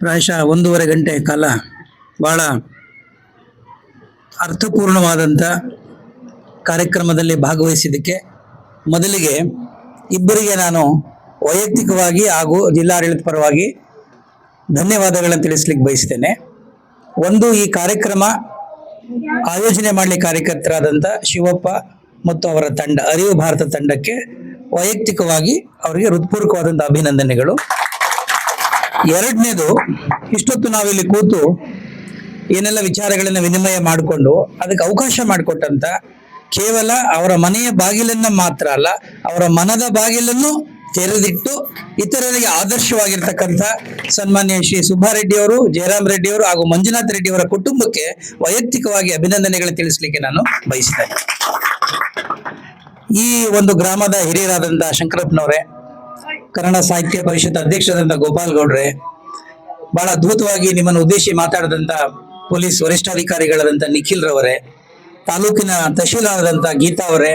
ಪ್ರಾಯಶಃ ಒಂದೂವರೆ ಗಂಟೆ ಕಾಲ ಬಹಳ ಅರ್ಥಪೂರ್ಣವಾದಂಥ ಕಾರ್ಯಕ್ರಮದಲ್ಲಿ ಭಾಗವಹಿಸಿದ್ದಕ್ಕೆ ಮೊದಲಿಗೆ ಇಬ್ಬರಿಗೆ ನಾನು ವೈಯಕ್ತಿಕವಾಗಿ ಹಾಗೂ ಜಿಲ್ಲಾಡಳಿತ ಪರವಾಗಿ ಧನ್ಯವಾದಗಳನ್ನು ತಿಳಿಸ್ಲಿಕ್ಕೆ ಬಯಸ್ತೇನೆ. ಒಂದು, ಈ ಕಾರ್ಯಕ್ರಮ ಆಯೋಜನೆ ಮಾಡಲಿಕ್ಕೆ ಕಾರ್ಯಕರ್ತರಾದಂಥ ಶಿವಪ್ಪ ಮತ್ತು ಅವರ ತಂಡ, ಅರಿವು ಭಾರತ ತಂಡಕ್ಕೆ ವೈಯಕ್ತಿಕವಾಗಿ ಅವರಿಗೆ ಹೃತ್ಪೂರ್ವಕವಾದಂಥ ಅಭಿನಂದನೆಗಳು. ಎರಡನೇದು, ಇಷ್ಟೊತ್ತು ನಾವಿಲ್ಲಿ ಕೂತು ಏನೆಲ್ಲ ವಿಚಾರಗಳನ್ನ ವಿನಿಮಯ ಮಾಡಿಕೊಂಡು ಅದಕ್ಕೆ ಅವಕಾಶ ಮಾಡಿಕೊಟ್ಟಂತ ಕೇವಲ ಅವರ ಮನೆಯ ಬಾಗಿಲನ್ನ ಮಾತ್ರ ಅಲ್ಲ, ಅವರ ಮನದ ಬಾಗಿಲನ್ನು ತೆರೆದಿಟ್ಟು ಇತರರಿಗೆ ಆದರ್ಶವಾಗಿರ್ತಕ್ಕಂಥ ಸನ್ಮಾನ್ಯ ಶ್ರೀ ಸುಬ್ಬಾರೆಡ್ಡಿ ಅವರು, ಜಯರಾಮ್ ರೆಡ್ಡಿ ಅವರು ಹಾಗೂ ಮಂಜುನಾಥ್ ರೆಡ್ಡಿ ಅವರ ಕುಟುಂಬಕ್ಕೆ ವೈಯಕ್ತಿಕವಾಗಿ ಅಭಿನಂದನೆಗಳು ತಿಳಿಸಲಿಕ್ಕೆ ನಾನು ಬಯಸ್ತೇನೆ ಈ ಒಂದು ಗ್ರಾಮದ ಹಿರಿಯರಾದಂತಹ ಶಂಕರಪ್ಪನವರೇ ಕನ್ನಡ ಸಾಹಿತ್ಯ ಪರಿಷತ್ ಅಧ್ಯಕ್ಷರಾದಂಥ ಗೋಪಾಲ್ ಗೌಡ್ರೆ, ಬಹಳ ಅದ್ಭುತವಾಗಿ ನಿಮ್ಮನ್ನು ಉದ್ದೇಶಿ ಮಾತಾಡಿದಂಥ ಪೊಲೀಸ್ ವರಿಷ್ಠಾಧಿಕಾರಿಗಳಾದಂಥ ನಿಖಿಲ್ ರವರೇ, ತಾಲೂಕಿನ ತಹಶೀಲ್ದಾರರಾದಂಥ ಗೀತಾ ಅವರೇ,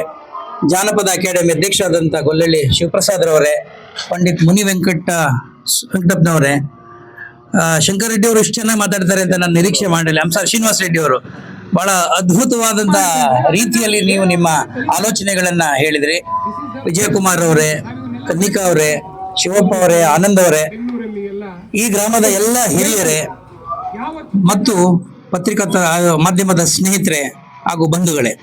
ಜಾನಪದ ಅಕಾಡೆಮಿ ಅಧ್ಯಕ್ಷರಾದಂಥ ಗೊಲ್ಲಳ್ಳಿ ಶಿವಪ್ರಸಾದ್ ರವರೇ, ಪಂಡಿತ್ ಮುನಿ ವೆಂಕಟ ವೆಂಕಟಪ್ಪನವರೇ ಶಂಕರ್ ರೆಡ್ಡಿ ಅವರು ಇಷ್ಟು ಚೆನ್ನಾಗಿ ಮಾತಾಡ್ತಾರೆ ಅಂತ ನಾನು ನಿರೀಕ್ಷೆ ಮಾಡಿಲ್ಲ ಹಂಸ ಶ್ರೀನಿವಾಸ್ ರೆಡ್ಡಿ ಅವರು, ಬಹಳ ಅದ್ಭುತವಾದಂತ ರೀತಿಯಲ್ಲಿ ನೀವು ನಿಮ್ಮ ಆಲೋಚನೆಗಳನ್ನ ಹೇಳಿದ್ರಿ. ವಿಜಯಕುಮಾರ್ ಅವರೇ ಕನ್ನಿಕಾ ಅವರೇ, ಶಿವಪ್ಪ ಅವರೇ, ಆನಂದ್ ಅವರೇ, ಈ ಗ್ರಾಮದ ಎಲ್ಲ ಹಿರಿಯರೇ ಮತ್ತು ಪತ್ರಿಕಾ ಮಾಧ್ಯಮದ ಸ್ನೇಹಿತರೆ ಹಾಗೂ ಬಂಧುಗಳೇ.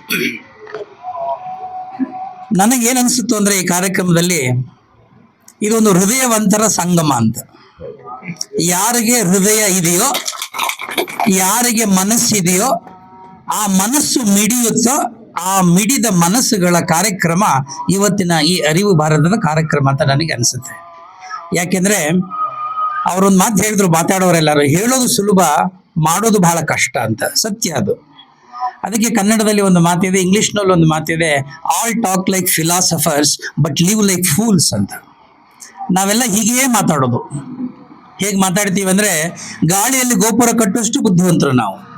ನನಗೇನು ಅನಿಸುತ್ತು ಅಂದ್ರೆ ಈ ಕಾರ್ಯಕ್ರಮದಲ್ಲಿ ಇದೊಂದು ಹೃದಯವಂತರ ಸಂಗಮ ಅಂತ. ಯಾರಿಗೆ ಹೃದಯ ಇದೆಯೋ, ಯಾರಿಗೆ ಮನಸ್ಸಿದೆಯೋ, ಆ ಮನಸ್ಸು ಮಿಡಿಯುತ್ತೋ ಆ ಮಿಡಿದ ಮನಸ್ಸುಗಳ ಕಾರ್ಯಕ್ರಮ ಇವತ್ತಿನ ಈ ಅರಿವು ಭಾರತದ ಕಾರ್ಯಕ್ರಮ ಅಂತ ನನಗೆ ಅನಿಸುತ್ತೆ. ಯಾಕೆಂದ್ರೆ ಅವರೊಂದು ಮಾತು ಹೇಳಿದ್ರು ಮಾತಾಡೋರೆಲ್ಲರೂ, ಹೇಳೋದು ಸುಲಭ, ಮಾಡೋದು ಬಹಳ ಕಷ್ಟ ಅಂತ. ಸತ್ಯ ಅದು. ಅದಕ್ಕೆ ಕನ್ನಡದಲ್ಲಿ ಒಂದು ಮಾತಿದೆ, ಇಂಗ್ಲಿಷ್ನಲ್ಲಿ ಒಂದು ಮಾತಿದೆ all talk like philosophers but live like fools ಅಂತ. ನಾವೆಲ್ಲ ಹೀಗೆಯೇ ಮಾತಾಡೋದು. ಹೇಗೆ ಮಾತಾಡ್ತೀವಿ ಅಂದರೆ, ಗಾಳಿಯಲ್ಲಿ ಗೋಪುರ ಕಟ್ಟುವಷ್ಟು ಬುದ್ಧಿವಂತರು ನಾವು.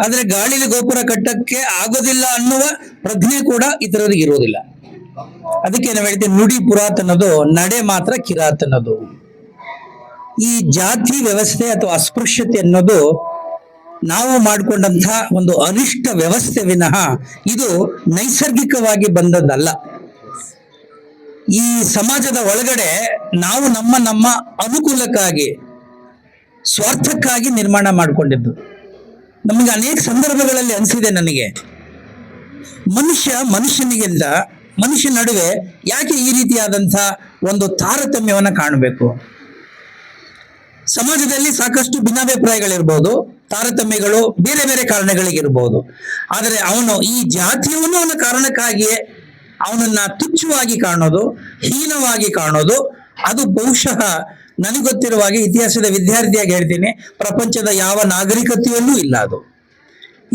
ಆದ್ರೆ ಗಾಳಿಲಿ ಗೋಪುರ ಕಟ್ಟಕ್ಕೆ ಆಗೋದಿಲ್ಲ ಅನ್ನುವ ಪ್ರಜ್ಞೆ ಕೂಡ ಇತರರಿಗೆ ಇರೋದಿಲ್ಲ ಅದಕ್ಕೆ ನಾವು ಹೇಳ್ತೀವಿ ನುಡಿ ಪುರಾತನದು, ನಡೆ ಮಾತ್ರ ಕಿರಾತನದು. ಈ ಜಾತಿ ವ್ಯವಸ್ಥೆ ಅಥವಾ ಅಸ್ಪೃಶ್ಯತೆ ಅನ್ನೋದು ನಾವು ಮಾಡಿಕೊಂಡಂತಹ ಒಂದು ಅನಿಷ್ಟ ವ್ಯವಸ್ಥೆ ವಿನಃ ಇದು ನೈಸರ್ಗಿಕವಾಗಿ ಬಂದದ್ದಲ್ಲ. ಈ ಸಮಾಜದ ಒಳಗಡೆ ನಾವು ನಮ್ಮ ನಮ್ಮ ಅನುಕೂಲಕ್ಕಾಗಿ, ಸ್ವಾರ್ಥಕ್ಕಾಗಿ ನಿರ್ಮಾಣ ಮಾಡಿಕೊಂಡಿದ್ದು. ನಮಗೆ ಅನೇಕ ಸಂದರ್ಭಗಳಲ್ಲಿ ಅನಿಸಿದೆ ನನಗೆ. ಮನುಷ್ಯ ಮನುಷ್ಯನಿಗಿಂತ ಮನುಷ್ಯ ನಡುವೆ ಯಾಕೆ ಈ ರೀತಿಯಾದಂಥ ಒಂದು ತಾರತಮ್ಯವನ್ನು ಕಾಣಬೇಕು? ಸಮಾಜದಲ್ಲಿ ಸಾಕಷ್ಟು ಭಿನ್ನಾಭಿಪ್ರಾಯಗಳಿರ್ಬೋದು, ತಾರತಮ್ಯಗಳು ಬೇರೆ ಬೇರೆ ಕಾರಣಗಳಿಗಿರ್ಬೋದು. ಆದರೆ ಅವನು ಈ ಜಾತಿಯವನು ಅವನ ಕಾರಣಕ್ಕಾಗಿಯೇ ಅವನನ್ನ ತುಚ್ಛವಾಗಿ ಕಾಣೋದು, ಹೀನವಾಗಿ ಕಾಣೋದು, ಅದು ಬಹುಶಃ ನನಗೆ ಗೊತ್ತಿರುವ ಹಾಗೆ ಇತಿಹಾಸದ ವಿದ್ಯಾರ್ಥಿಯಾಗಿ ಹೇಳ್ತೀನಿ, ಪ್ರಪಂಚದ ಯಾವ ನಾಗರಿಕತೆಯಲ್ಲೂ ಇಲ್ಲ ಅದು.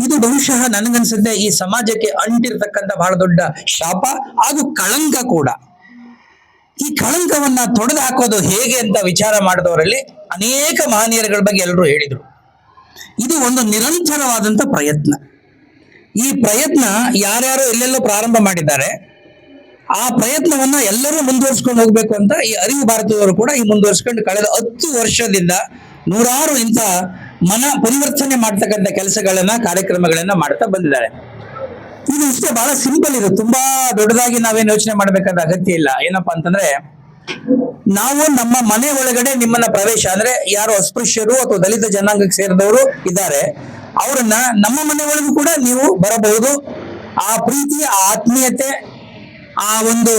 ಇದು ಬಹುಶಃ ನನಗನ್ಸುತ್ತೆ ಈ ಸಮಾಜಕ್ಕೆ ಅಂಟಿರ್ತಕ್ಕಂಥ ಬಹಳ ದೊಡ್ಡ ಶಾಪ, ಹಾಗೂ ಕಳಂಕ ಕೂಡ. ಈ ಕಳಂಕವನ್ನ ತೊಡೆದು ಹಾಕೋದು ಹೇಗೆ ಅಂತ ವಿಚಾರ ಮಾಡಿದವರಲ್ಲಿ ಅನೇಕ ಮಹನೀಯರುಗಳ ಬಗ್ಗೆ ಎಲ್ಲರೂ ಹೇಳಿದರು. ಇದು ಒಂದು ನಿರಂತರವಾದಂಥ ಪ್ರಯತ್ನ. ಈ ಪ್ರಯತ್ನ ಯಾರ್ಯಾರು ಎಲ್ಲೆಲ್ಲೋ ಪ್ರಾರಂಭ ಮಾಡಿದ್ದಾರೆ. ಆ ಪ್ರಯತ್ನವನ್ನ ಎಲ್ಲರೂ ಮುಂದುವರ್ಸ್ಕೊಂಡು ಹೋಗ್ಬೇಕು ಅಂತ ಈ ಅರಿವು ಭಾರತದವರು ಕೂಡ ಈ ಮುಂದುವರ್ಸ್ಕೊಂಡು ಕಳೆದ ಹತ್ತು ವರ್ಷದಿಂದ ನೂರಾರು ಇಂಥ ಮನ ಪರಿವರ್ತನೆ ಮಾಡ್ತಕ್ಕಂಥ ಕೆಲಸಗಳನ್ನ, ಕಾರ್ಯಕ್ರಮಗಳನ್ನ ಮಾಡ್ತಾ ಬಂದಿದ್ದಾರೆ. ಇದು ಇಷ್ಟೇ ಬಹಳ ಸಿಂಪಲ್ ಇದು. ತುಂಬಾ ದೊಡ್ಡದಾಗಿ ನಾವೇನು ಯೋಚನೆ ಮಾಡ್ಬೇಕಾದ ಅಗತ್ಯ ಇಲ್ಲ. ಏನಪ್ಪಾ ಅಂತಂದ್ರೆ, ನಾವು ನಮ್ಮ ಮನೆ ಒಳಗಡೆ ನಿಮ್ಮನ್ನ ಪ್ರವೇಶ ಅಂದ್ರೆ ಯಾರು ಅಸ್ಪೃಶ್ಯರು ಅಥವಾ ದಲಿತ ಜನಾಂಗಕ್ಕೆ ಸೇರಿದವರು ಇದ್ದಾರೆ. ಅವರನ್ನ ನಮ್ಮ ಮನೆ ಒಳಗೂ ಕೂಡ ನೀವು ಬರಬಹುದು. ಆ ಪ್ರೀತಿಯ ಆತ್ಮೀಯತೆ ಆ ಒಂದು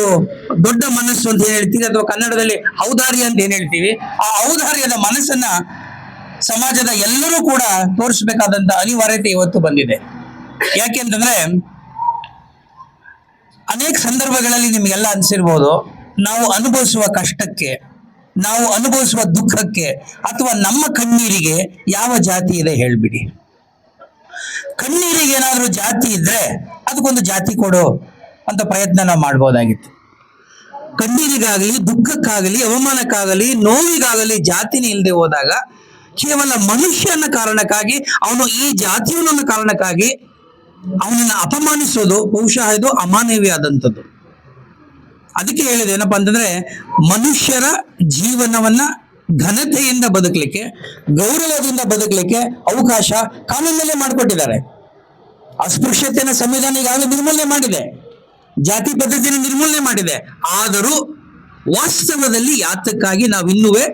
ದೊಡ್ಡ ಮನಸ್ಸು ಅಂತ ಹೇಳ್ತೀವಿ, ಅಥವಾ ಕನ್ನಡದಲ್ಲಿ ಔದಾರ್ಯ ಅಂತ ಏನ್ ಹೇಳ್ತೀವಿ, ಆ ಔದಾರ್ಯದ ಮನಸ್ಸನ್ನ ಸಮಾಜದ ಎಲ್ಲರೂ ಕೂಡ ತೋರಿಸಬೇಕಾದಂತ ಅನಿವಾರ್ಯತೆ ಇವತ್ತು ಬಂದಿದೆ. ಯಾಕೆಂತಂದ್ರೆ ಅನೇಕ ಸಂದರ್ಭಗಳಲ್ಲಿ ನಿಮಗೆಲ್ಲ ಅನ್ಸಿರ್ಬೋದು, ನಾವು ಅನುಭವಿಸುವ ಕಷ್ಟಕ್ಕೆ, ನಾವು ಅನುಭವಿಸುವ ದುಃಖಕ್ಕೆ, ಅಥವಾ ನಮ್ಮ ಕಣ್ಣೀರಿಗೆ ಯಾವ ಜಾತಿ ಇದೆ ಹೇಳ್ಬಿಡಿ. ಕಣ್ಣೀರಿಗೆ ಏನಾದರೂ ಜಾತಿ ಇದ್ರೆ, ಅದಕ್ಕೊಂದು ಜಾತಿ ಕೊಡು. ಅಂತ ಪ್ರಯತ್ನ ನಾವು ಮಾಡ್ಬೋದಾಗಿತ್ತು. ಕಣ್ಣೀರಿಗಾಗಲಿ, ದುಃಖಕ್ಕಾಗಲಿ, ಅವಮಾನಕ್ಕಾಗಲಿ, ನೋವಿಗಾಗಲಿ, ಜಾತಿನೇ ಇಲ್ಲದೆ ಹೋದಾಗ ಕೇವಲ ಮನುಷ್ಯನ ಕಾರಣಕ್ಕಾಗಿ, ಅವನು ಈ ಜಾತಿಯವನ ಕಾರಣಕ್ಕಾಗಿ ಅವನನ್ನು ಅಪಮಾನಿಸೋದು, ಬಹುಶಃ ಇದು ಅಮಾನವೀಯವಾದಂಥದ್ದು ಅದಕ್ಕೆ ಹೇಳಿದೆ ಏನಪ್ಪ ಅಂತಂದ್ರೆ, ಮನುಷ್ಯರ ಜೀವನವನ್ನ ಘನತೆಯಿಂದ ಬದುಕಲಿಕ್ಕೆ, ಗೌರವದಿಂದ ಬದುಕಲಿಕ್ಕೆ ಅವಕಾಶ ಕಾನೂನಲ್ಲೇ ಮಾಡಿಕೊಟ್ಟಿದ್ದಾರೆ. ಅಸ್ಪೃಶ್ಯತೆಯನ್ನು ಸಂವಿಧಾನ ಈಗಾಗಲೇ ನಿರ್ಮೂಲನೆ ಮಾಡಿದೆ. ಜಾತಿ ಪದ್ಧತಿಯನ್ನು ನಿರ್ಮೂಲನೆ ಮಾಡಿದೆ. ಆದರೂ ವಾಸ್ತವದಲ್ಲಿ ಯಾತಕ್ಕಾಗಿ ನಾವು ಇನ್ನುವೇ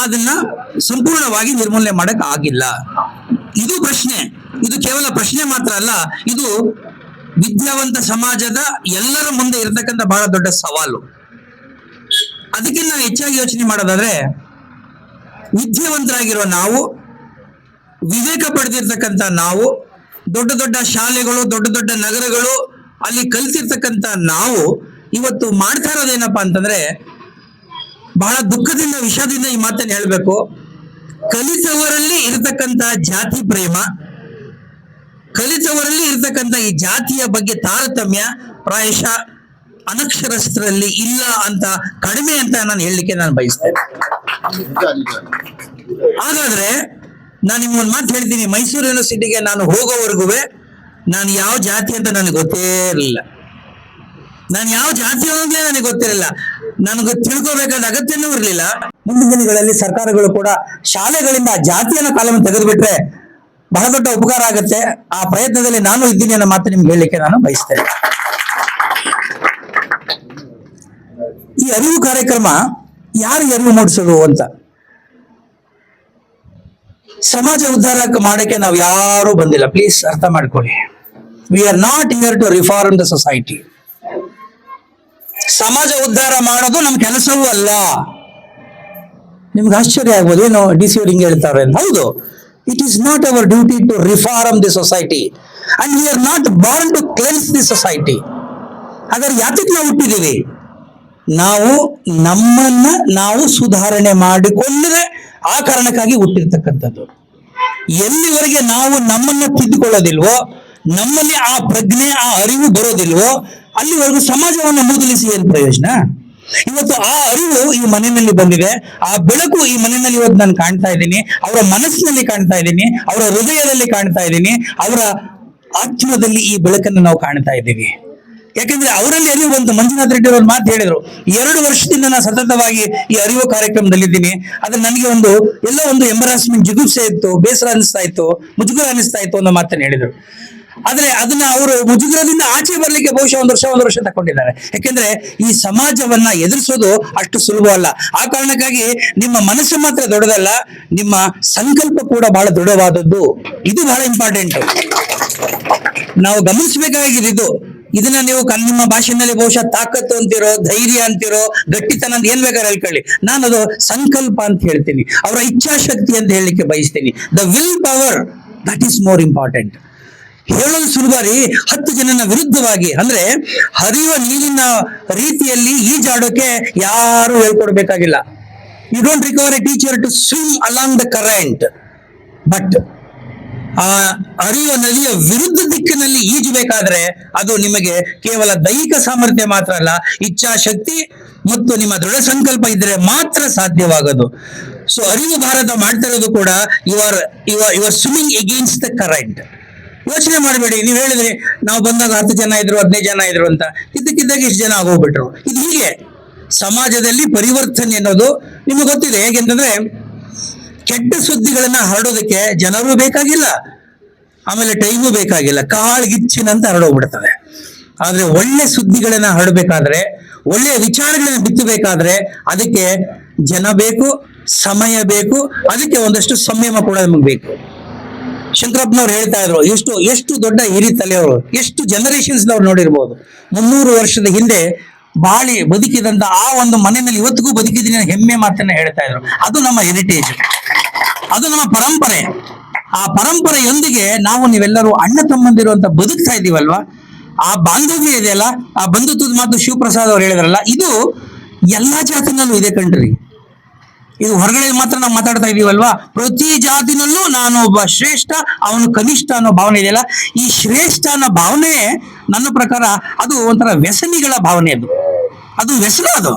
ಅದನ್ನ ಸಂಪೂರ್ಣವಾಗಿ ನಿರ್ಮೂಲನೆ ಮಾಡಕ್ ಆಗಿಲ್ಲ. ಇದು ಪ್ರಶ್ನೆ. ಇದು ಕೇವಲ ಪ್ರಶ್ನೆ ಮಾತ್ರ ಅಲ್ಲ, ಇದು ವಿದ್ಯಾವಂತ ಸಮಾಜದ ಎಲ್ಲರ ಮುಂದೆ ಇರತಕ್ಕಂಥ ಬಹಳ ದೊಡ್ಡ ಸವಾಲು. ಅದಕ್ಕೆ ನಾವು ಹೆಚ್ಚಾಗಿ ಯೋಚನೆ ಮಾಡೋದಾದ್ರೆ ವಿದ್ಯಾವಂತರಾಗಿರುವ ನಾವು, ವಿವೇಕ ಪಡೆದಿರ್ತಕ್ಕಂಥ ನಾವು, ದೊಡ್ಡ ದೊಡ್ಡ ಶಾಲೆಗಳು, ದೊಡ್ಡ ದೊಡ್ಡ ನಗರಗಳು ಅಲ್ಲಿ ಕಲಿತಿರ್ತಕ್ಕಂತ ನಾವು ಇವತ್ತು ಮಾಡ್ತಾ ಇರೋದೇನಪ್ಪಾ ಅಂತಂದ್ರೆ ಬಹಳ ದುಃಖದಿಂದ, ವಿಷಾದದಿಂದ ಈ ಮಾತನ್ನು ಹೇಳಬೇಕು. ಕಲಿತವರಲ್ಲಿ ಇರತಕ್ಕಂತ ಜಾತಿ ಪ್ರೇಮ, ಕಲಿತವರಲ್ಲಿ ಇರತಕ್ಕಂತ ಈ ಜಾತಿಯ ಬಗ್ಗೆ ತಾರತಮ್ಯ, ಪ್ರಾಯಶಃ, ಅನಕ್ಷರಸ್ಥರಲ್ಲಿ ಇಲ್ಲ ಅಂತ, ಕಡಿಮೆ ಅಂತ ನಾನು ಹೇಳಲಿಕ್ಕೆ ನಾನು ಬಯಸ್ತೇನೆ ಹಾಗಾದ್ರೆ, ನಾನು ನಿಮ್ಗೊಂದು ಮಾತು ಹೇಳ್ತೀನಿ. ಮೈಸೂರು ಯೂನಿವರ್ಸಿಟಿಗೆ ನಾನು ಹೋಗೋವರೆಗೂ ನಾನು ಯಾವ ಜಾತಿ ಅಂತ ನನಗೆ ಗೊತ್ತೇ ಇರಲಿಲ್ಲ. ನಾನು ಯಾವ ಜಾತಿ ಅನ್ನೋದೇ ನನಗೆ ಗೊತ್ತಿರಲಿಲ್ಲ ನನಗೆ ತಿಳ್ಕೋಬೇಕಾದ ಅಗತ್ಯನೂ ಇರಲಿಲ್ಲ. ಮುಂದಿನ ದಿನಗಳಲ್ಲಿ ಸರ್ಕಾರಗಳು ಕೂಡ ಶಾಲೆಗಳಿಂದ ಜಾತಿಯನ್ನು ಕಾಲವನ್ನು ತೆಗೆದುಬಿಟ್ರೆ ಬಹಳ ದೊಡ್ಡ ಉಪಕಾರ ಆಗುತ್ತೆ. ಆ ಪ್ರಯತ್ನದಲ್ಲಿ ನಾನು ಇದ್ದೀನಿ ಅನ್ನೋ ಮಾತು ನಿಮ್ಗೆ ಹೇಳಲಿಕ್ಕೆ ನಾನು ಬಯಸ್ತೇನೆ. ಈ ಅರಿವು ಕಾರ್ಯಕ್ರಮ ಯಾರು ಅರಿವು ಮೂಡಿಸೋದು ಅಂತ? ಸಮಾಜ ಉದ್ಧಾರ ಮಾಡಕ್ಕೆ ನಾವು ಯಾರು ಬಂದಿಲ್ಲ. ಪ್ಲೀಸ್ ಅರ್ಥ ಮಾಡ್ಕೊಳ್ಳಿ. We are not here to reform the society ಸಮಾಜ ಉದ್ಧಾರ ಮಾಡೋದು ನಮ್ಮ ಕೆಲಸವೂ ಅಲ್ಲ. ನಿಮ್ಗೆ ಆಶ್ಚರ್ಯ ಆಗ್ಬೋದು. ಏನು ಡಿ ಸಿ ಅವ್ರು ಹಿಂಗೆ ಹೇಳ್ತಾರೆ. ಹೌದು. It is not our duty to reform the society and we are not born to cleanse the society ಹಾಗಾದ್ರೆ ಯಾತಕ್ಕೆ ನಾವು ಹುಟ್ಟಿದ್ದೀವಿ ನಾವು ನಮ್ಮನ್ನ ನಾವು ಸುಧಾರಣೆ ಮಾಡಿಕೊಂಡ್ರೆ ಆ ಕಾರಣಕ್ಕಾಗಿ ಹುಟ್ಟಿರ್ತಕ್ಕಂಥದ್ದು. ಎಲ್ಲಿವರೆಗೆ ನಾವು ನಮ್ಮನ್ನ ತಿದ್ದುಕೊಳ್ಳೋದಿಲ್ವೋ ನಮ್ಮಲ್ಲಿ ಆ ಪ್ರಜ್ಞೆ, ಆ ಅರಿವು ಬರೋದಿಲ್ವೋ, ಅಲ್ಲಿವರೆಗೂ ಸಮಾಜವನ್ನು ಮೂದಲಿಸಿ ಏನ್ ಪ್ರಯೋಜನ? ಇವತ್ತು ಆ ಅರಿವು ಈ ಮನೆಯಲ್ಲಿ ಬಂದಿದೆ, ಆ ಬೆಳಕು ಈ ಮನೆಯಲ್ಲಿ ಇವತ್ತು ನಾನು ಕಾಣ್ತಾ ಇದ್ದೀನಿ, ಅವರ ಮನಸ್ಸಿನಲ್ಲಿ ಕಾಣ್ತಾ ಇದ್ದೀನಿ, ಅವರ ಹೃದಯದಲ್ಲಿ ಕಾಣ್ತಾ ಇದ್ದೀನಿ, ಅವರ ಆತ್ಮದಲ್ಲಿ ಈ ಬೆಳಕನ್ನು ನಾವು ಕಾಣ್ತಾ ಇದ್ದೀವಿ. ಯಾಕಂದ್ರೆ ಅವರಲ್ಲಿ ಅರಿವು ಬಂತು. ಮಂಜುನಾಥ್ ರೆಡ್ಡಿ ಅವರು ಮಾತು ಹೇಳಿದ್ರು, ಎರಡು ವರ್ಷದಿಂದ ನಾನು ಸತತವಾಗಿ ಈ ಅರಿವು ಕಾರ್ಯಕ್ರಮದಲ್ಲಿದ್ದೀನಿ. ಆದ್ರೆ ನನಗೆ ಒಂದು, ಎಲ್ಲ ಒಂದು ಎಂಬರಾಸ್ಮೆಂಟ್ ಜಿಗುಪ್ಸೆ ಇತ್ತು, ಬೇಸರ ಅನಿಸ್ತಾ ಇತ್ತು, ಮುಜುಗುರ ಅನಿಸ್ತಾ ಇತ್ತು ಅನ್ನೋ ಮಾತನ್ನು ಹೇಳಿದ್ರು. ಆದ್ರೆ ಅದನ್ನ ಅವರು ಮುಜುಗರದಿಂದ ಆಚೆ ಬರ್ಲಿಕ್ಕೆ ಬಹುಶಃ ಒಂದು ವರ್ಷ ಒಂದು ವರ್ಷ ತಕೊಂಡಿದ್ದಾರೆ ಯಾಕೆಂದ್ರೆ ಈ ಸಮಾಜವನ್ನ ಎದುರಿಸೋದು ಅಷ್ಟು ಸುಲಭ ಅಲ್ಲ. ಆ ಕಾರಣಕ್ಕಾಗಿ ನಿಮ್ಮ ಮನಸ್ಸು ಮಾತ್ರ ದೊಡ್ಡದಲ್ಲ, ನಿಮ್ಮ ಸಂಕಲ್ಪ ಕೂಡ ಬಹಳ ದೃಢವಾದದ್ದು. ಇದು ಬಹಳ ಇಂಪಾರ್ಟೆಂಟ್ ನಾವು ಗಮನಿಸಬೇಕಾಗಿದ್ದು ಇದನ್ನ ನೀವು ನಿಮ್ಮ ಭಾಷೆನಲ್ಲಿ ಬಹುಶಃ ತಾಕತ್ತು ಅಂತಿರೋ, ಧೈರ್ಯ ಅಂತಿರೋ, ಗಟ್ಟಿತನ ಅಂತ ಏನ್ ಬೇಕಾದ್ರೆ ಹೇಳ್ಕೊಳ್ಳಿ. ನಾನು ಅದು ಸಂಕಲ್ಪ ಅಂತ ಹೇಳ್ತೀನಿ. ಅವರ ಇಚ್ಛಾಶಕ್ತಿ ಅಂತ ಹೇಳಲಿಕ್ಕೆ ಬಯಸ್ತೀನಿ. The will power that is more important ಹೇಳೋದು ಸುಲಭ ರೀ ಹತ್ತು ಜನನ ವಿರುದ್ಧವಾಗಿ. ಅಂದ್ರೆ ಹರಿಯುವ ನೀರಿನ ರೀತಿಯಲ್ಲಿ ಈಜಾಡೋಕೆ ಯಾರು ಹೇಳ್ಕೊಡ್ಬೇಕಾಗಿಲ್ಲ. You don't recover a teacher to swim along the current but ah, ಹರಿಯುವ ನದಿಯ ವಿರುದ್ಧ ದಿಕ್ಕಿನಲ್ಲಿ ಈಜಬೇಕಾದ್ರೆ ಅದು ನಿಮಗೆ ಕೇವಲ ದೈಹಿಕ ಸಾಮರ್ಥ್ಯ ಮಾತ್ರ ಅಲ್ಲ, ಇಚ್ಛಾಶಕ್ತಿ ಮತ್ತು ನಿಮ್ಮ ದೃಢ ಸಂಕಲ್ಪ ಇದ್ರೆ ಮಾತ್ರ ಸಾಧ್ಯವಾಗದು. ಸೊ ಅರಿವು ಭಾರತ ಮಾಡ್ತಿರೋದು ಕೂಡ you are you are swimming against the current ಯೋಚನೆ ಮಾಡಬೇಡಿ. ನೀವು ಹೇಳಿದ್ರಿ, ನಾವು ಬಂದಾಗ ಹತ್ತು ಜನ ಇದ್ರು, ಹದಿನೈದು ಜನ ಇದ್ರು ಅಂತ. ಇದ್ದಕ್ಕಿದ್ದಾಗ ಇಷ್ಟು ಜನ ಆಗೋಗ್ಬಿಟ್ರು. ಇದು ಹೀಗೆ. ಸಮಾಜದಲ್ಲಿ ಪರಿವರ್ತನೆ ಅನ್ನೋದು ನಿಮಗೆ ಗೊತ್ತಿದೆ. ಹೇಗೆಂತಂದ್ರೆ, ಕೆಟ್ಟ ಸುದ್ದಿಗಳನ್ನ ಹರಡೋದಕ್ಕೆ ಜನರು ಬೇಕಾಗಿಲ್ಲ. ಆಮೇಲೆ ಟೈಮು ಬೇಕಾಗಿಲ್ಲ. ಕಾಳ್ಗಿಚ್ಚಿನಂತ ಹರಡೋಗ್ಬಿಡ್ತವೆ ಆದ್ರೆ ಒಳ್ಳೆ ಸುದ್ದಿಗಳನ್ನ ಹರಡಬೇಕಾದ್ರೆ ಒಳ್ಳೆಯ ವಿಚಾರಗಳನ್ನ ಬಿತ್ತಬೇಕಾದ್ರೆ ಅದಕ್ಕೆ ಜನ ಬೇಕು, ಸಮಯ ಬೇಕು, ಅದಕ್ಕೆ ಒಂದಷ್ಟು ಸಂಯಮ ಕೂಡ ನಮಗೆ ಬೇಕು. ಶಂಕರಪ್ಪನವ್ರು ಹೇಳ್ತಾ ಇದ್ರು, ಎಷ್ಟು ಎಷ್ಟು ದೊಡ್ಡ ಹಿರಿ ತಲೆಯವರು, ಎಷ್ಟು ಜನರೇಷನ್ಸ್ ಅವ್ರು ನೋಡಿರ್ಬೋದು. ಮುನ್ನೂರು ವರ್ಷದ ಹಿಂದೆ ಬಾಳಿ ಬದುಕಿದಂತ ಆ ಒಂದು ಮನೆಯಲ್ಲಿ ಇವತ್ತಿಗೂ ಬದುಕಿದ್ದೀನಿ ಹೆಮ್ಮೆ ಮಾತನ್ನ ಹೇಳ್ತಾ ಇದ್ರು. ಅದು ನಮ್ಮ ಹೆರಿಟೇಜ್ ಅದು ನಮ್ಮ ಪರಂಪರೆ. ಆ ಪರಂಪರೆಯೊಂದಿಗೆ ನಾವು ನೀವೆಲ್ಲರೂ ಅಣ್ಣ ತಮ್ಮಂದಿರು ಅಂತ ಬದುಕ್ತಾ ಇದೀವಲ್ವಾ? ಆ ಬಾಂಧವ್ಯ ಇದೆಯಲ್ಲ, ಆ ಬಂಧುತ್ವದ ಮಾತು ಶಿವಪ್ರಸಾದ್ ಅವ್ರು ಹೇಳಿದ್ರಲ್ಲ, ಇದು ಎಲ್ಲಾ ಜಾತಿನಲ್ಲೂ ಇದೆ ಕಣ್ರಿ. ಇದು ಹೊರಗಡೆ ಮಾತ್ರ ನಾವು ಮಾತಾಡ್ತಾ ಇದೀವಲ್ವಾ? ಪ್ರತಿ ಜಾತಿನಲ್ಲೂ ನಾನು ಒಬ್ಬ ಶ್ರೇಷ್ಠ, ಅವನು ಕನಿಷ್ಠ ಅನ್ನೋ ಭಾವನೆ ಇದೆಯಲ್ಲ? ಈ ಶ್ರೇಷ್ಠ ಅನ್ನೋ ಭಾವನೆ ನನ್ನ ಪ್ರಕಾರ ಅದು ಒಂಥರ ವ್ಯಸನಿಗಳ ಭಾವನೆ ಅದು. ಅದು ವ್ಯಸನ ಅದು.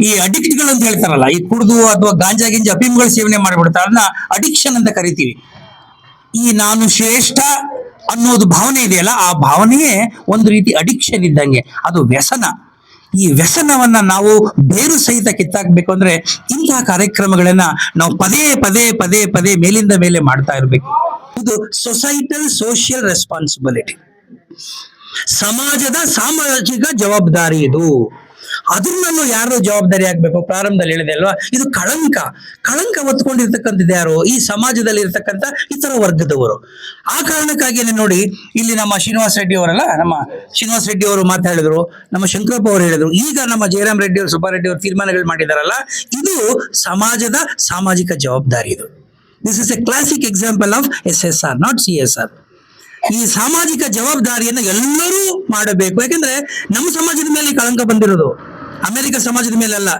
ಈ ಅಡಿಕ್ಟ್ಗಳು ಅಂತ ಹೇಳ್ತಾರಲ್ಲ, ಈ ಕುಡಿದು ಅಥವಾ ಗಾಂಜಾ ಗಿಂಜ ಅಫೀಮ್ಗಳು ಸೇವನೆ ಮಾಡಿಬಿಡ್ತಾರೆ ಅಡಿಕ್ಷನ್ ಅಂತ ಕರಿತೀವಿ. ಈ ನಾನು ಶ್ರೇಷ್ಠ ಅನ್ನೋದು ಭಾವನೆ ಇದೆಯಲ್ಲ, ಆ ಭಾವನೆಯೇ ಒಂದು ರೀತಿ ಅಡಿಕ್ಷನ್ ಇದ್ದಂಗೆ. ಅದು ವ್ಯಸನ. ಈ ವ್ಯಸನವನ್ನ ನಾವು ಬೇರು ಸಹಿತ ಕಿತ್ತಾಕ್ಬೇಕು ಅಂದ್ರೆ ಇಂತಹ ಕಾರ್ಯಕ್ರಮಗಳನ್ನ ನಾವು ಪದೇ ಪದೇ ಪದೇ ಪದೇ ಮೇಲಿಂದ ಮೇಲೆ ಮಾಡ್ತಾ ಇರಬೇಕು. ಇದು ಸೊಸೈಟಲ್ ಸೋಷಿಯಲ್ ರೆಸ್ಪಾನ್ಸಿಬಿಲಿಟಿ ಸಮಾಜದ ಸಾಮಾಜಿಕ ಜವಾಬ್ದಾರಿ ಇದು. ಅದನ್ನು ಯಾರು ಜವಾಬ್ದಾರಿ ಆಗ್ಬೇಕು? ಪ್ರಾರಂಭದಲ್ಲಿ ಹೇಳಿದೆ ಅಲ್ವಾ? ಇದು ಕಳಂಕ. ಕಳಂಕ ಹೊತ್ಕೊಂಡಿರ್ತಕ್ಕಂಥದ್ದು ಯಾರು? ಈ ಸಮಾಜದಲ್ಲಿ ಇರ್ತಕ್ಕಂಥ ಇತರ ವರ್ಗದವರು. ಆ ಕಾರಣಕ್ಕಾಗಿಯೇ ನೋಡಿ, ಇಲ್ಲಿ ನಮ್ಮ ಶ್ರೀನಿವಾಸ ರೆಡ್ಡಿ ಅವರಲ್ಲ, ನಮ್ಮ ಶ್ರೀನಿವಾಸ ರೆಡ್ಡಿ ಅವರು ಮಾತಾಡಿದ್ರು ನಮ್ಮ ಶಂಕರಪ್ಪ ಅವರು ಹೇಳಿದ್ರು. ಈಗ ನಮ್ಮ ಜಯರಾಮ್ ರೆಡ್ಡಿ ಅವರು ಸುಬ್ಬಾರೆಡ್ಡಿ ಅವರು ತೀರ್ಮಾನಗಳು ಮಾಡಿದಾರಲ್ಲ, ಇದು ಸಮಾಜದ ಸಾಮಾಜಿಕ ಜವಾಬ್ದಾರಿ ಇದು. This is a classic example of S S R not C S R ಈ ಸಾಮಾಜಿಕ ಜವಾಬ್ದಾರಿಯನ್ನು ಎಲ್ಲರೂ ಮಾಡಬೇಕು. ಯಾಕಂದ್ರೆ ನಮ್ಮ ಸಮಾಜದ ಮೇಲೆ ಕಳಂಕ ಬಂದಿರೋದು. ಅಮೆರಿಕ ಸಮಾಜದ ಮೇಲಲ್ಲ,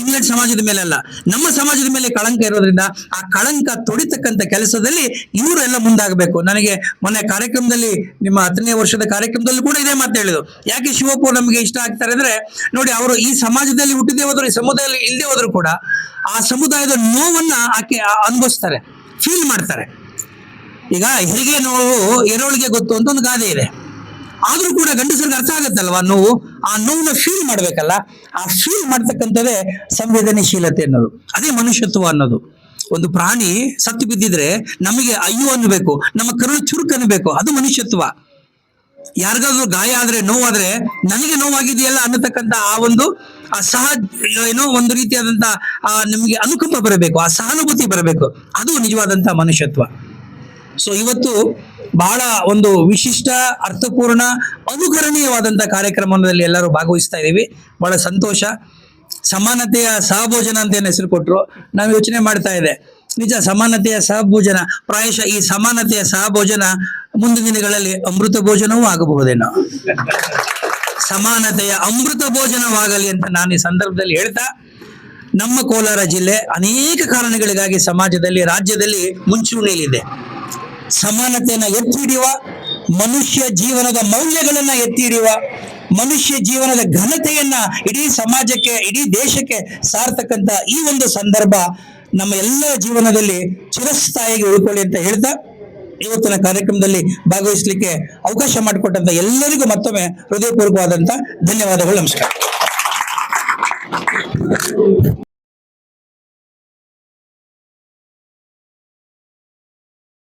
ಇಂಗ್ಲೆಂಡ್ ಸಮಾಜದ ಮೇಲಲ್ಲ, ನಮ್ಮ ಸಮಾಜದ ಮೇಲೆ ಕಳಂಕ ಇರೋದ್ರಿಂದ ಆ ಕಳಂಕ ತೊಡಿತಕ್ಕಂಥ ಕೆಲಸದಲ್ಲಿ ಇವರೆಲ್ಲ ಮುಂದಾಗಬೇಕು. ನನಗೆ ಮೊನ್ನೆ ಕಾರ್ಯಕ್ರಮದಲ್ಲಿ, ನಿಮ್ಮ ಹತ್ತನೇ ವರ್ಷದ ಕಾರ್ಯಕ್ರಮದಲ್ಲೂ ಕೂಡ ಇದೇ ಮಾತು ಹೇಳಿದ್ರು. ಯಾಕೆ ಶಿವಪ್ಪ ನಮಗೆ ಇಷ್ಟ ಆಗ್ತಾರೆ ಅಂದ್ರೆ ನೋಡಿ ಅವರು ಈ ಸಮಾಜದಲ್ಲಿ ಹುಟ್ಟಿದೇ ಹೋದ್ರು, ಈ ಸಮುದಾಯದಲ್ಲಿ ಇಲ್ಲದೆ ಹೋದ್ರು ಕೂಡ ಆ ಸಮುದಾಯದ ನೋವನ್ನ ಆಕೆ ಅನುಭವಿಸ್ತಾರೆ ಫೀಲ್ ಮಾಡ್ತಾರೆ. ಈಗ ಹೆರಿಗೆ ನೋವು ಎರೋಳಿಗೆ ಗೊತ್ತು ಅಂತ ಒಂದು ಗಾದೆ ಇದೆ. ಆದ್ರೂ ಕೂಡ ಗಂಡಸರಿಗೆ ಅರ್ಥ ಆಗತ್ತಲ್ವಾ? ನೋವು, ಆ ನೋವನ್ನ ಫೀಲ್ ಮಾಡ್ಬೇಕಲ್ಲ. ಆ ಫೀಲ್ ಮಾಡ್ತಕ್ಕಂಥದ್ದೇ ಸಂವೇದನಶೀಲತೆ ಅನ್ನೋದು. ಅದೇ ಮನುಷ್ಯತ್ವ ಅನ್ನೋದು. ಒಂದು ಪ್ರಾಣಿ ಸತ್ತು ಬಿದ್ದಿದ್ರೆ ನಮಗೆ ಅಯ್ಯೋ ಅನ್ನಬೇಕು, ನಮ್ಮ ಕರುಳು ಚುರುಕು ಅನ್ನಬೇಕು, ಅದು ಮನುಷ್ಯತ್ವ. ಯಾರಿಗಾದ್ರೂ ಗಾಯ ಆದ್ರೆ ನೋವಾದ್ರೆ ನನಗೆ ನೋವಾಗಿದೆಯಲ್ಲ ಅನ್ನತಕ್ಕಂಥ ಆ ಒಂದು, ಆ ಸಹ ಏನೋ ಒಂದು ರೀತಿಯಾದಂತಹ ಆ ನಿಮಗೆ ಅನುಕಂಪ ಬರಬೇಕು, ಆ ಸಹಾನುಭೂತಿ ಬರಬೇಕು. ಅದು ನಿಜವಾದಂತ ಮನುಷ್ಯತ್ವ. ಸೊ ಇವತ್ತು ಬಹಳ ಒಂದು ವಿಶಿಷ್ಟ, ಅರ್ಥಪೂರ್ಣ ಅನುಕರಣೀಯವಾದಂತಹ ಕಾರ್ಯಕ್ರಮದಲ್ಲಿ ಎಲ್ಲರೂ ಭಾಗವಹಿಸ್ತಾ ಇದ್ದೀವಿ. ಬಹಳ ಸಂತೋಷ. ಸಮಾನತೆಯ ಸಹಭೋಜನ ಅಂತ ಏನು ಹೆಸರು ಕೊಟ್ಟರು ನಾವು ಯೋಚನೆ ಮಾಡ್ತಾ ಇದೆ. ನಿಜ, ಸಮಾನತೆಯ ಸಹಭೋಜನ, ಪ್ರಾಯಶಃ ಈ ಸಮಾನತೆಯ ಸಹಭೋಜನ ಮುಂದಿನ ದಿನಗಳಲ್ಲಿ ಅಮೃತ ಭೋಜನವೂ ಆಗಬಹುದೇನೋ. ಸಮಾನತೆಯ ಅಮೃತ ಭೋಜನವಾಗಲಿ ಅಂತ ನಾನು ಈ ಸಂದರ್ಭದಲ್ಲಿ ಹೇಳ್ತಾ, ನಮ್ಮ ಕೋಲಾರ ಜಿಲ್ಲೆ ಅನೇಕ ಕಾರಣಗಳಿಗಾಗಿ ಸಮಾಜದಲ್ಲಿ, ರಾಜ್ಯದಲ್ಲಿ ಮುಂಚೂಣಿಯಲ್ಲಿದೆ. ಸಮಾನತೆಯನ್ನ ಎತ್ತಿ ಹಿಡಿಯುವ ಮನುಷ್ಯ ಜೀವನದ ಮೌಲ್ಯಗಳನ್ನ ಎತ್ತಿ ಹಿಡಿಯುವ ಮನುಷ್ಯ ಜೀವನದ ಘನತೆಯನ್ನ ಇಡೀ ಸಮಾಜಕ್ಕೆ, ಇಡೀ ದೇಶಕ್ಕೆ ಸಾರ್ತಕ್ಕಂತ ಈ ಒಂದು ಸಂದರ್ಭ ನಮ್ಮ ಎಲ್ಲ ಜೀವನದಲ್ಲಿ ಚಿರಸ್ಥಾಯಿಗೆ ಉಳ್ಕೊಳ್ಳಿ ಅಂತ ಹೇಳ್ತಾ ಇವತ್ತಿನ ಕಾರ್ಯಕ್ರಮದಲ್ಲಿ ಭಾಗವಹಿಸಲಿಕ್ಕೆ ಅವಕಾಶ ಮಾಡಿಕೊಟ್ಟಂತ ಎಲ್ಲರಿಗೂ ಮತ್ತೊಮ್ಮೆ ಹೃದಯಪೂರ್ವಕವಾದಂತ ಧನ್ಯವಾದಗಳು, ನಮಸ್ಕಾರ.